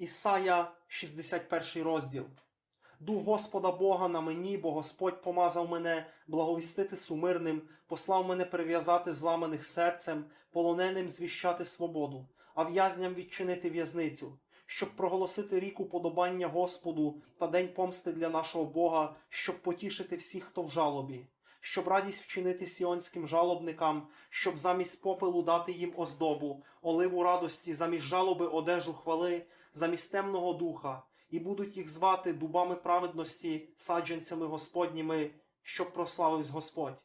Ісая, 61 розділ. Дух Господа Бога на мені, бо Господь помазав мене благовістити сумирним, послав мене прив'язати зламаних серцем, полоненим звіщати свободу, а в'язням відчинити в'язницю, щоб проголосити рік уподобання Господу та день помсти для нашого Бога, щоб потішити всіх, хто в жалобі, щоб радість вчинити сіонським жалобникам, щоб замість попелу дати їм оздобу, оливу радості, замість жалоби одежу хвали, замість темного духа, і будуть їх звати дубами праведності, саджанцями Господніми, щоб прославився Господь.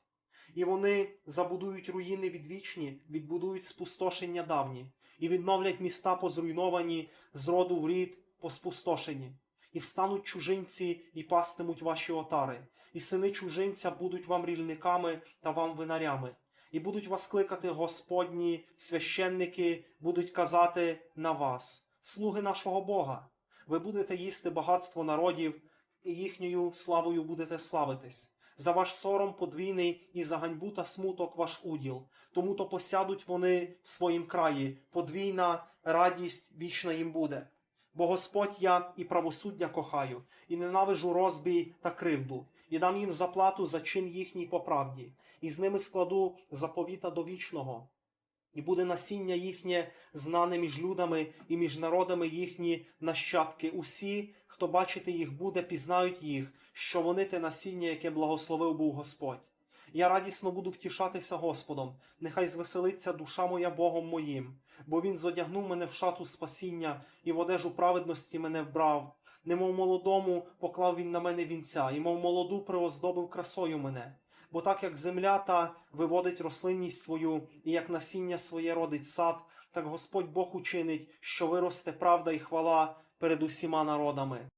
І вони забудують руїни відвічні, відбудують спустошення давні, і відновлять міста позруйновані, з роду в рід поспустошені. І встануть чужинці і пастимуть ваші отари, і сини чужинця будуть вам рільниками та вам винарями. І будуть вас кликати Господні, священники будуть казати на вас, слуги нашого Бога. Ви будете їсти багатство народів, і їхньою славою будете славитись. За ваш сором подвійний і за ганьбу та смуток ваш уділ. Тому то посядуть вони в своїм краї, подвійна радість вічна їм буде. Бо Господь я і правосуддя кохаю, і ненавижу розбій та кривду, і дам їм заплату за чин їхній по правді, і з ними складу заповіта до вічного. І буде насіння їхнє знане між людами і між народами їхні нащадки. Усі, хто бачити їх буде, пізнають їх, що вони те насіння, яке благословив був Господь. Я радісно буду втішатися Господом, нехай звеселиться душа моя Богом моїм, бо Він зодягнув мене в шату спасіння і в одежу праведності мене вбрав. Немов молодому поклав він на мене вінця, і мов молоду приоздобив красою мене. Бо так як земля та виводить рослинність свою, і як насіння своє родить сад, так Господь Бог учинить, що виросте правда і хвала перед усіма народами.